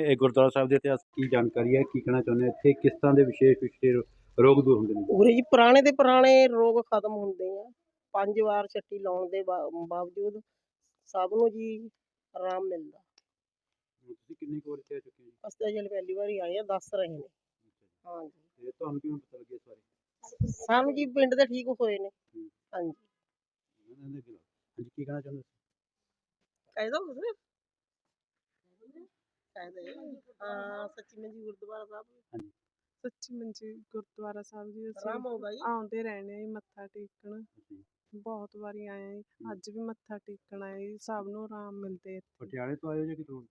ਇਹ ਗੁਰਦੁਆਰਾ ਸਾਹਿਬ ਦੇ ਇਤਿਹਾਸ ਕੀ ਜਾਣਕਾਰੀ ਹੈ? ਕੀ ਕਹਿਣਾ ਚਾਹੁੰਦੇ ਹੋ? ਇੱਥੇ ਕਿਸ ਤਰ੍ਹਾਂ ਦੇ ਵਿਸ਼ੇਸ਼ ਵਿਸ਼ੇਸ਼ ਰੋਗ ਦੂਰ ਹੁੰਦੇ ਨੇ? ਉਰੇ ਜੀ ਪੁਰਾਣੇ ਦੇ ਪੁਰਾਣੇ ਰੋਗ ਖਤਮ ਹੁੰਦੇ ਆ। ਪੰਜ ਵਾਰ ਛੱਟੀ ਲਾਉਣ ਦੇ ਬਾ- ਬਾਵਜੂਦ ਸਭ ਨੂੰ ਜੀ ਆਰਾਮ ਮਿਲਦਾ। ਤੁਸੀਂ ਕਿੰਨੀ ਕੁ ਵਾਰ ਇੱਥੇ ਆ ਚੁੱਕੇ ਹੋ ਜੀ? ਅਸੀਂ ਤਾਂ ਜਲ ਪਹਿਲੀ ਵਾਰੀ ਆਏ ਆ ਦੱਸ ਰਹੇ ਨੇ। ਹਾਂਜੀ। ਤੇ ਤੁਹਾਨੂੰ ਕਿਵੇਂ ਪਤਾ ਲੱਗਿਆ ਇਸ ਬਾਰੇ? ਸਾਨੂੰ ਜੀ ਪਿੰਡ ਦੇ ਠੀਕ ਹੋਏ ਨੇ। ਹਾਂਜੀ। ਇਹਨਾਂ ਦੇ ਖਿਲਾਫ। ਹਾਂਜੀ ਕੀ ਕਹਿਣਾ ਚਾਹੁੰਦੇ ਹੋ ਕਹਿ ਦੋ ਕਹਿ ਦੇ ਹਾਂ ਸੱਚੀ ਮੰਜੀ ਗੁਰਦੁਆਰਾ ਸਾਹਿਬ ਸੱਚੀ ਮੰਜੀ ਗੁਰਦੁਆਰਾ ਸਾਹਿਬ ਜੀ ਅਸੀਂ ਆਉਂਦਾ ਜੀ। ਆਉਂਦੇ ਰਹਿੰਦੇ ਆ ਜੀ ਮੱਥਾ ਟੇਕਣ। ਬਹੁਤ ਵਾਰੀ ਆਏ ਆ ਜੀ ਅੱਜ ਵੀ ਮੱਥਾ ਟੇਕਣ ਆਏ ਜੀ ਸਭ ਨੂੰ ਆਰਾਮ ਮਿਲਦੇ ਇੱਥੇ। ਪਟਿਆਲੇ ਤੋਂ ਆਏ ਹੋ ਜਾਂ ਕਿਤੋਂ?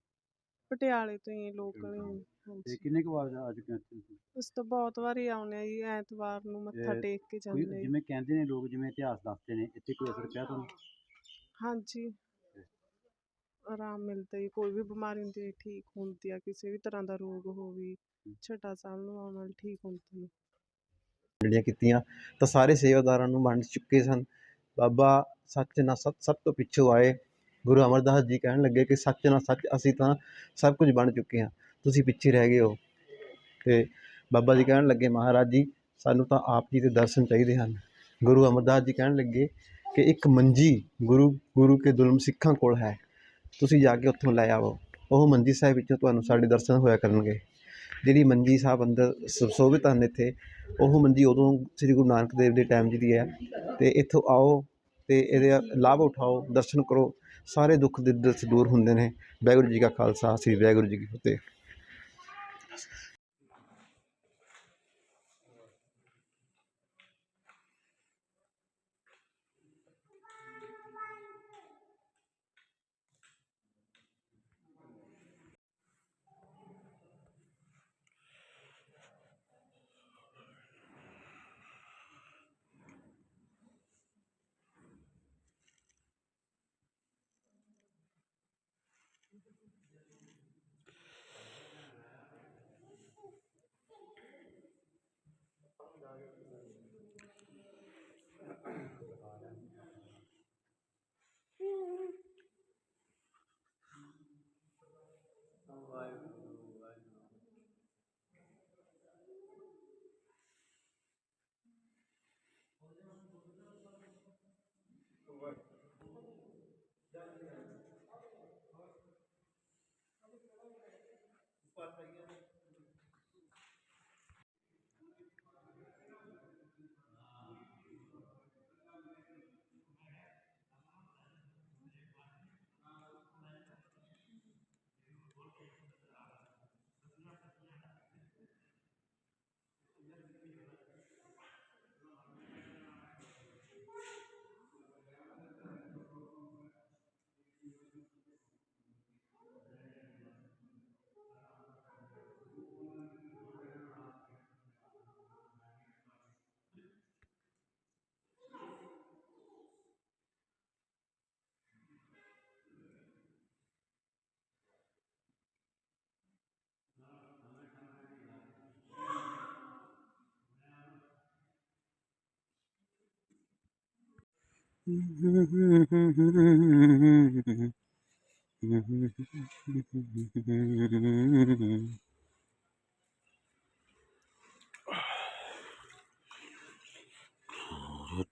ਪਟਿਆਲੇ ਤੋਂ ਹੀ ਲੋਕਲ ਹੀ ਤੇ। ਹਾਂਜੀ। ਕਿੰਨੇ ਕੁ ਵਾਰ ਆ ਚੁੱਕੇ ਹੋ ਇੱਥੇ ਤੁਸੀਂ? ਉਸ ਤੋਂ ਬਹੁਤ ਵਾਰੀ ਆਉਂਦੇ ਆ ਜੀ ਐਤਵਾਰ ਨੂੰ ਮੱਥਾ ਟੇਕ ਕੇ ਕੋਈ ਜਾਂਦੇ ਆ ਜੀ। ਜਿਵੇਂ ਕਹਿੰਦੇ ਨੇ ਲੋਕ ਜਿਵੇਂ ਇਤਿਹਾਸ ਦੱਸਦੇ ਨੇ ਇੱਥੇ ਕੋਈ ਅਸਰ ਪਿਆ ਤੁਹਾਨੂੰ? ਹਾਂਜੀ। ਆਰਾਮ ਮਿਲਦਾ ਜੀ ਕੋਈ ਵੀ ਬਿਮਾਰੀ ਹੁੰਦੀ ਹੈ ਠੀਕ ਹੁੰਦੀ ਆ ਕਿਸੇ ਵੀ ਤਰ੍ਹਾਂ ਦਾ ਰੋਗ ਹੋਵੇ ਛਟਾ ਸਾਹਿਬ ਨੂੰ ਆਉਣ ਨਾਲ ਠੀਕ ਹੁੰਦੀ ਹੈ ਜਿਹੜੀਆਂ ਕੀਤੀਆਂ ਤਾਂ ਸਾਰੇ ਸੇਵਾਦਾਰਾਂ ਨੂੰ ਵੰਡ ਚੁੱਕੇ ਸਨ। ਬਾਬਾ ਸੱਚ ਨਾਲ ਸੱਚ ਸਭ ਤੋਂ ਪਿੱਛੋਂ ਆਏ। ਗੁਰੂ ਅਮਰਦਾਸ ਜੀ ਕਹਿਣ ਲੱਗੇ ਕਿ ਸੱਚ ਨਾਲ ਸੱਚ ਅਸੀਂ ਤਾਂ ਸਭ ਕੁਝ ਬਣ ਚੁੱਕੇ ਹਾਂ। ਤੁਸੀਂ ਪਿੱਛੇ ਰਹਿ ਗਏ ਹੋ। ਤੇ ਬਾਬਾ ਜੀ ਕਹਿਣ ਲੱਗੇ ਮਹਾਰਾਜ ਜੀ ਸਾਨੂੰ ਤਾਂ ਆਪ ਜੀ ਦੇ ਦਰਸ਼ਨ ਚਾਹੀਦੇ ਹਨ। ਗੁਰੂ ਅਮਰਦਾਸ ਜੀ ਕਹਿਣ ਲੱਗੇ ਕਿ ਇੱਕ ਮੰਜੀ ਗੁਰੂ ਗੁਰੂ ਕੇ ਦੁਲਮ ਸਿੱਖਾਂ ਕੋਲ ਹੈ। ਤੁਸੀਂ ਜਾ ਕੇ ਉੱਥੋਂ ਲੈ ਆਵੋ। ਉਹ ਮੰਜੀ ਸਾਹਿਬ ਵਿੱਚੋਂ ਤੁਹਾਨੂੰ ਸਾਡੇ ਦਰਸ਼ਨ ਹੋਇਆ ਕਰਨਗੇ। ਜਿਹੜੀ ਮੰਜੀ ਸਾਹਿਬ ਅੰਦਰ ਸੁਸ਼ੋਭਿਤ ਹਨ ਇੱਥੇ, ਉਹ ਮੰਜੀ ਉਦੋਂ ਸ੍ਰੀ ਗੁਰੂ ਨਾਨਕ ਦੇਵ ਦੇ ਟਾਈਮ ਜੀ ਦੀ ਹੈ। ਤੇ ਇੱਥੋਂ ਆਓ ਤੇ ਇਹਦੇ ਲਾਭ ਉਠਾਓ, ਦਰਸ਼ਨ ਕਰੋ। ਸਾਰੇ ਦੁੱਖ ਦੇ ਦਿਲ ਦੂਰ ਹੁੰਦੇ ਨੇ। ਵਾਹਿਗੁਰੂ ਜੀ ਕਾ ਖਾਲਸਾ, ਸ੍ਰੀ ਵਾਹਿਗੁਰੂ ਜੀ ਕੀ ਫਤਿਹ। ਪੜ ਰਹੀਆਂ ਨੇ।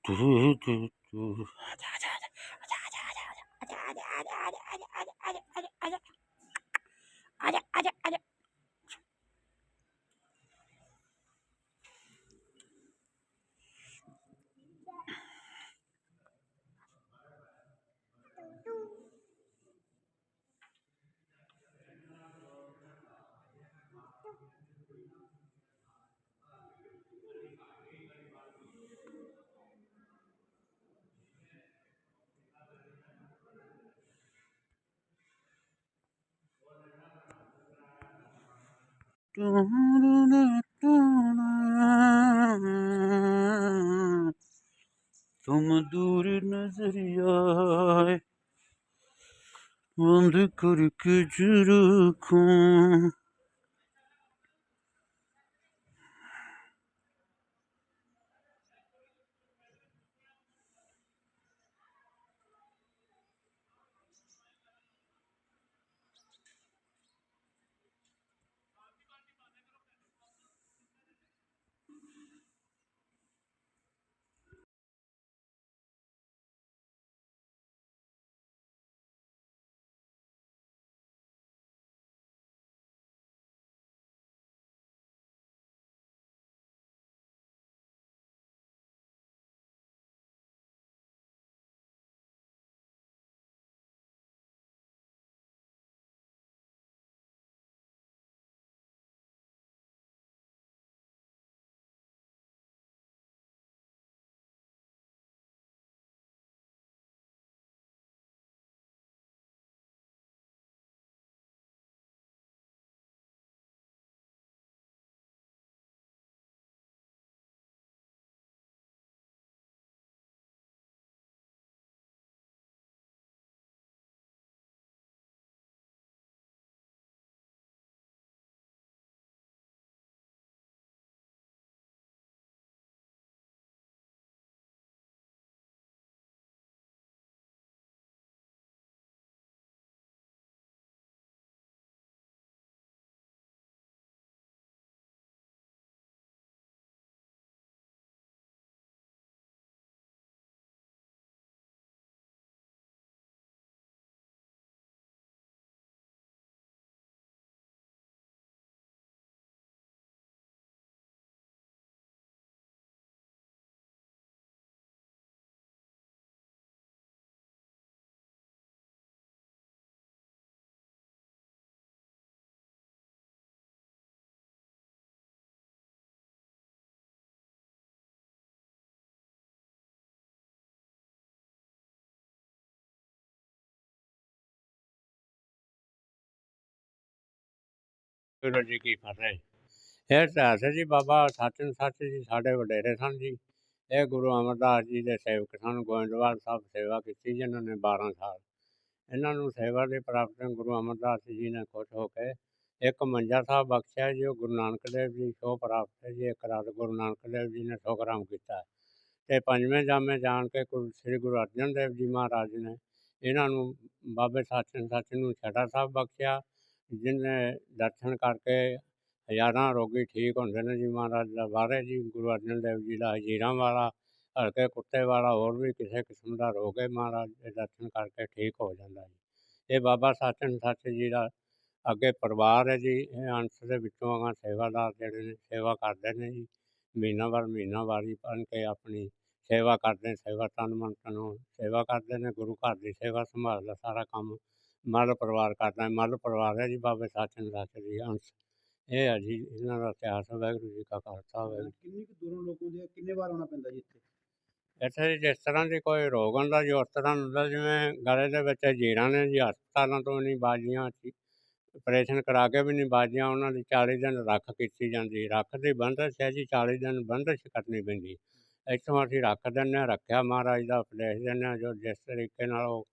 두두두두 아자 아자 아자 아자 아자 아자 아자 아자 아자 아자 아자 아자 तुम दूर नजर आए बंद करके रखूं ਗੁਰੂ ਜੀ ਕੀ ਫਤਿਹ ਇਹ ਇਤਿਹਾਸ ਹੈ ਜੀ ਬਾਬਾ ਸੱਚਨ ਸੱਚ ਜੀ ਸਾਡੇ ਵਡੇਰੇ ਸਨ ਜੀ। ਇਹ ਗੁਰੂ ਅਮਰਦਾਸ ਜੀ ਦੇ ਸੇਵਕ ਸਨ, ਗੋਇੰਦਵਾਲ ਸਾਹਿਬ ਸੇਵਾ ਕੀਤੀ ਜਿਨ੍ਹਾਂ ਨੇ 12 ਸਾਲ। ਇਹਨਾਂ ਨੂੰ ਸੇਵਾ ਦੇ ਪ੍ਰਾਪਤ ਗੁਰੂ ਅਮਰਦਾਸ ਜੀ ਨੇ ਖੁਸ਼ ਹੋ ਕੇ ਇੱਕ ਮੰਜਾ ਸਾਹਿਬ ਬਖਸ਼ਿਆ ਜੀ, ਉਹ ਗੁਰੂ ਨਾਨਕ ਦੇਵ ਜੀ ਸੋ ਪ੍ਰਾਪਤ ਹੈ ਜੀ, ਇੱਕ ਰਾਤ ਗੁਰੂ ਨਾਨਕ ਦੇਵ ਜੀ ਨੇ ਸੋਗਰਾਮ ਕੀਤਾ। ਤੇ ਪੰਜਵੇਂ ਜਾਮੇ ਜਾਣ ਕੇ ਗੁਰੂ, ਸ੍ਰੀ ਗੁਰੂ ਅਰਜਨ ਦੇਵ ਜੀ ਮਹਾਰਾਜ ਨੇ ਇਹਨਾਂ ਨੂੰ ਬਾਬੇ ਸੱਚਨ ਸੱਚ ਨੂੰ ਛੜਾ ਸਾਹਿਬ ਬਖਸ਼ਿਆ। ਜਿਹਨੇ ਦਰਸ਼ਨ ਕਰਕੇ ਹਜ਼ਾਰਾਂ ਰੋਗੀ ਠੀਕ ਹੁੰਦੇ ਨੇ ਜੀ, ਮਹਾਰਾਜ ਦਾ ਬਾਰੇ ਜੀ, ਗੁਰੂ ਅਰਜਨ ਦੇਵ ਜੀ ਦਾ ਹਜੀਰਾਂ ਵਾਲਾ, ਹਲਕੇ ਕੁੱਤੇ ਵਾਲਾ, ਹੋਰ ਵੀ ਕਿਸੇ ਕਿਸਮ ਦਾ ਰੋਗ ਹੈ ਮਹਾਰਾਜ ਦੇ ਦਰਸ਼ਨ ਕਰਕੇ ਠੀਕ ਹੋ ਜਾਂਦਾ ਜੀ। ਇਹ ਬਾਬਾ ਸੱਚਨ ਸੱਚ ਜੀ ਦਾ ਅੱਗੇ ਪਰਿਵਾਰ ਹੈ ਜੀ, ਇਹ ਅੰਸ਼ ਦੇ ਵਿੱਚੋਂ ਅਗਾਂ ਸੇਵਾਦਾਰ ਜਿਹੜੇ ਨੇ, ਸੇਵਾ ਕਰਦੇ ਨੇ ਜੀ। ਮਹੀਨਾ ਵਾਰ ਮਹੀਨਾ ਵਾਰੀ ਬਣ ਕੇ ਆਪਣੀ ਸੇਵਾ ਕਰਦੇ ਨੇ, ਸੇਵਾ ਤਨ ਮਨ ਤਨੋਂ ਸੇਵਾ ਕਰਦੇ ਨੇ, ਗੁਰੂ ਘਰ ਦੀ ਸੇਵਾ ਸੰਭਾਲਦਾ ਸਾਰਾ ਕੰਮ ਮੱਲ ਪਰਿਵਾਰ ਕਰਦਾ ਹੈ ਮੱਲ ਪਰਿਵਾਰ ਹੈ ਜੀ ਬਾਬੇ ਸੱਚਨ ਸੱਚ ਜੀ ਅੰਸ਼ ਇਹ ਹੈ ਜੀ ਇਹਨਾਂ ਦਾ ਇਤਿਹਾਸ ਵਾਹਿਗੁਰੂ ਜੀ ਕਾ ਖਾਲਸਾ ਵਾਹਿਗੁਰੂ ਕਿੰਨੀ ਕੁ ਦੂਰੋਂ ਲੋਕ ਆਉਂਦੇ ਆ ਕਿੰਨੇ ਵਾਰ ਆਉਣਾ ਪੈਂਦਾ ਜੀ ਇੱਥੇ? ਜਿਸ ਤਰ੍ਹਾਂ ਦੀ ਕੋਈ ਰੋਗ ਹੁੰਦਾ ਜੀ ਉਸ ਤਰ੍ਹਾਂ ਹੁੰਦਾ ਜਿਵੇਂ ਗਲੇ ਦੇ ਵਿੱਚ ਜੀਰਾਂ ਨੇ ਜੀ ਹਸਪਤਾਲਾਂ ਤੋਂ ਨਹੀਂ ਬਾਜੀਆਂ ਸੀ ਆਪਰੇਸ਼ਨ ਕਰਾ ਕੇ ਵੀ ਨਹੀਂ ਬਾਜੀਆਂ ਉਹਨਾਂ ਦੀ 40 ਦਿਨ ਰੱਖ ਕੀਤੀ ਜਾਂਦੀ ਰੱਖ ਦੀ ਬੰਦਸ਼ ਹੈ ਜੀ 40 ਦਿਨ ਬੰਦਸ਼ ਕਰਨੀ ਪੈਂਦੀ। ਇੱਥੋਂ ਅਸੀਂ ਰੱਖ ਦਿੰਦੇ ਹਾਂ ਰੱਖਿਆ ਮਹਾਰਾਜ ਦਾ ਉਪਦੇਸ਼ ਦਿੰਦੇ ਹਾਂ ਜੋ ਜਿਸ ਤਰੀਕੇ ਨਾਲ ਉਹ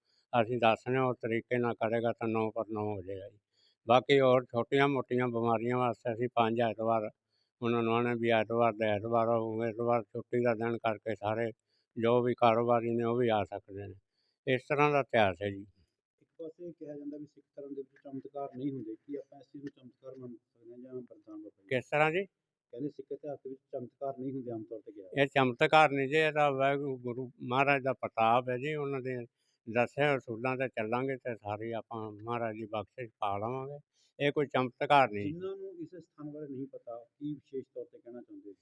ਅਸੀਂ ਦੱਸਦੇ ਹਾਂ ਉਸ ਤਰੀਕੇ ਨਾਲ ਕਰੇਗਾ ਤਾਂ ਨੌ ਪਰ ਨੌ ਹੋ ਜਾਏਗਾ ਜੀ। ਬਾਕੀ ਹੋਰ ਛੋਟੀਆਂ ਮੋਟੀਆਂ ਬਿਮਾਰੀਆਂ ਵਾਸਤੇ ਅਸੀਂ ਪੰਜ ਐਤਵਾਰ ਉਹਨਾਂ ਨੂੰ ਆਣੇ ਵੀ ਐਤਵਾਰ ਦੇ ਐਤਵਾਰ ਉਹ ਐਤਵਾਰ ਛੁੱਟੀ ਦਾ ਦਿਨ ਕਰਕੇ ਸਾਰੇ ਜੋ ਵੀ ਕਾਰੋਬਾਰੀ ਨੇ ਉਹ ਵੀ ਆ ਸਕਦੇ ਨੇ। ਇਸ ਤਰ੍ਹਾਂ ਦਾ ਇਤਿਹਾਸ ਹੈ ਜੀ। ਇੱਕ ਪਾਸੇ ਕਿਹਾ ਜਾਂਦਾ ਵੀ ਸਿੱਖ ਧਰਮ ਦੇ ਵਿੱਚ ਚਮਤਕਾਰ ਨਹੀਂ ਹੁੰਦੇ ਕੀ ਆਪਾਂ ਇਸ ਚੀਜ਼ ਨੂੰ ਚਮਤਕਾਰ ਮੰਨ ਸਕਦੇ ਹਾਂ ਜਾਂ ਵਰਦਾਨ ਬਾਬਾ ਜੀ ਕਿਸ ਤਰ੍ਹਾਂ ਜੀ? ਕਹਿੰਦੇ ਸਿੱਖ ਇਤਿਹਾਸ ਦੇ ਵਿੱਚ ਚਮਤਕਾਰ ਨਹੀਂ ਹੁੰਦੇ ਆਮ ਤੌਰ ਤੇ ਕਿਹਾ ਇਹ ਚਮਤਕਾਰ ਨਹੀਂ ਜੀ ਇਹ ਤਾਂ ਵਾਹਿਗੁਰੂ ਗੁਰੂ ਮਹਾਰਾਜ ਦਾ ਪ੍ਰਤਾਪ ਹੈ ਜੀ ਉਹਨਾਂ ਦੇ ਦੱਸੇ ਅਸੂਲਾਂ ਤੇ ਚੱਲਾਂਗੇ ਤੇ ਸਾਰੀ ਆਪਾਂ ਮਹਾਰਾਜ ਦੀ ਬਖਸ਼ਿਸ਼ ਪਾ ਲਵਾਂਗੇ। ਇਹ ਕੋਈ ਚਮਤਕਾਰ ਨਹੀਂ। ਜਿਨ੍ਹਾਂ ਨੂੰ ਇਸ ਸਥਾਨ ਬਾਰੇ ਨਹੀਂ ਪਤਾ ਕੀ ਵਿਸ਼ੇਸ਼ ਤੌਰ ਤੇ ਕਹਿਣਾ ਚਾਹੁੰਦੇ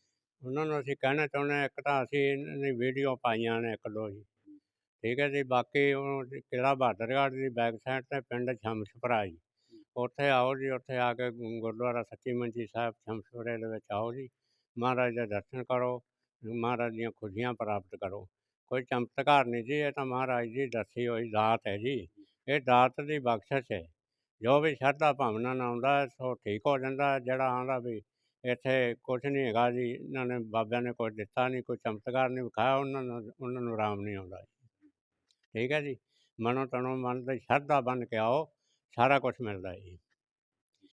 ਉਹਨਾਂ ਨੂੰ ਅਸੀਂ ਕਹਿਣਾ ਚਾਹੁੰਦੇ ਹਾਂ ਇੱਕ ਤਾਂ ਅਸੀਂ ਵੀਡੀਓ ਪਾਈਆਂ ਨੇ ਇੱਕ ਦੋ ਜੀ ਠੀਕ ਹੈ ਜੀ ਬਾਕੀ ਉਹ ਕਿਲ੍ਹਾ ਬਹਾਦਰਗੜ੍ਹ ਦੀ ਬੈਕ ਸਾਈਡ ਤੇ ਪਿੰਡ ਸ਼ਮਸ਼ਪੁਰਾ ਜੀ। ਉੱਥੇ ਆਓ ਜੀ ਉੱਥੇ ਆ ਕੇ ਗੁਰਦੁਆਰਾ ਸੱਚੀ ਮੰਜੀ ਸਾਹਿਬ ਸ਼ਮਸ਼ਪੁਰੇ ਦੇ ਵਿੱਚ ਆਓ ਜੀ। ਮਹਾਰਾਜ ਦੇ ਦਰਸ਼ਨ ਕਰੋ ਮਹਾਰਾਜ ਦੀਆਂ ਖੁਸ਼ੀਆਂ ਪ੍ਰਾਪਤ ਕਰੋ। ਕੋਈ ਚਮਤਕਾਰ ਨਹੀਂ ਜੀ, ਇਹ ਤਾਂ ਮਹਾਰਾਜ ਜੀ ਦੱਸੀ ਹੋਈ ਦਾਤ ਹੈ ਜੀ। ਇਹ ਦਾਤ ਦੀ ਬਖਸ਼ਿਸ਼ ਹੈ। ਜੋ ਵੀ ਸ਼ਰਧਾ ਭਾਵਨਾ ਨਾਲ ਆਉਂਦਾ, ਸੋ ਠੀਕ ਹੋ ਜਾਂਦਾ। ਜਿਹੜਾ ਆਉਂਦਾ ਵੀ ਇੱਥੇ ਕੁਛ ਨਹੀਂ ਹੈਗਾ ਜੀ, ਇਹਨਾਂ ਨੇ ਬਾਬਿਆਂ ਨੇ ਕੁਛ ਦਿੱਤਾ ਨਹੀਂ, ਕੋਈ ਚਮਤਕਾਰ ਨਹੀਂ ਵਿਖਾਇਆ, ਉਹਨਾਂ ਨੂੰ ਉਹਨਾਂ ਨੂੰ ਆਰਾਮ ਨਹੀਂ ਆਉਂਦਾ ਜੀ। ਠੀਕ ਹੈ ਜੀ। ਮਨੋ ਤਨੋ ਮਨ ਦੀ ਸ਼ਰਧਾ ਬਣ ਕੇ ਆਓ, ਸਾਰਾ ਕੁਝ ਮਿਲਦਾ ਜੀ।